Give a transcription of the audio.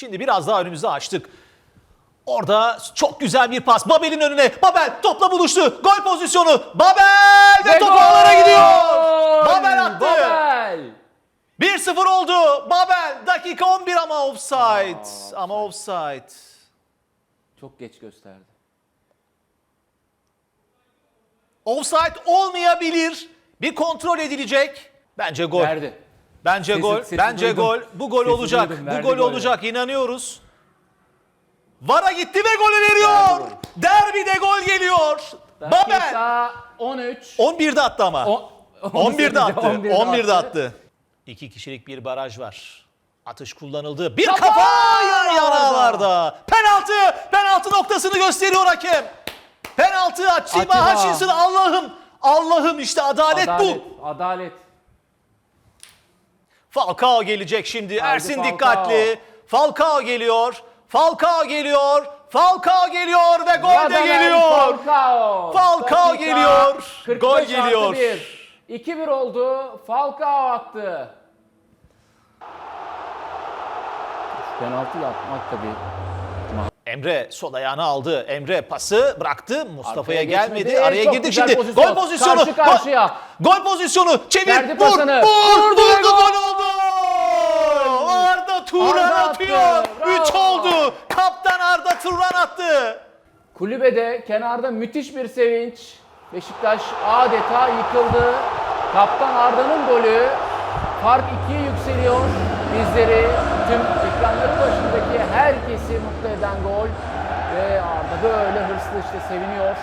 Şimdi biraz daha önümüzü açtık. Orada çok güzel bir pas. Babel'in önüne. Babel topla buluştu. Gol pozisyonu. Babel ve, top gol! ağlara gidiyor. Babel attı. Babel. 1-0 oldu. Babel dakika 11 ama offside. Ama offside. Çok geç gösterdi. Offside olmayabilir. Bir kontrol edilecek. Bence gol. Verdi. Bence Sesi- gol. sesi Bence duydum. gol. Bu gol Sesi olacak. duydum, Bu verdi gol golü. olacak. İnanıyoruz. Vara gitti ve golü veriyor. golü. Derbide gol geliyor. Babel. Dakika 13. 11'de attı ama. O- 11'de attı. 11'de 11'de attı. attı. İki kişilik bir baraj var. Atış kullanıldı. Bir Kafa! kafa yaralarda. Penaltı. Penaltı noktasını gösteriyor hakem. Penaltı Atiba Atiba. Hutchinson Allah'ım. Allah'ım işte adalet, Adalet. bu. Adalet. Falcao gelecek şimdi. Haydi Ersin Falcao. dikkatli. Falcao geliyor. Falcao geliyor. Falcao geliyor ve gol de geliyor. Falcao. Falcao Dakika geliyor. 45 Gol artı geliyor. bir. 2-1 oldu. Falcao attı. Penaltı yapmak tabii. Emre sol ayağını aldı. Emre pası bıraktı. Mustafa'ya gelmedi. geçmedi. Araya Çok girdi güzel şimdi. pozisyon. Gol pozisyonu. Karşı karşıya. Gol, pozisyonu. Çevir. Verdi vur. pasını. Vur. Vurdu ve Vurdu. gol. Oldu. Arda Turan Arda attı. atıyor. Bravo. 3 oldu. Kaptan Arda Turan attı. Kulübede kenarda müthiş bir sevinç. Beşiktaş adeta yıkıldı. Kaptan Arda'nın golü. Fark 2'ye yükseliyor. Bizleri tüm ekranların başındaki herkesi mutlu eden gol. Ve Arda böyle hırslı işte seviniyor.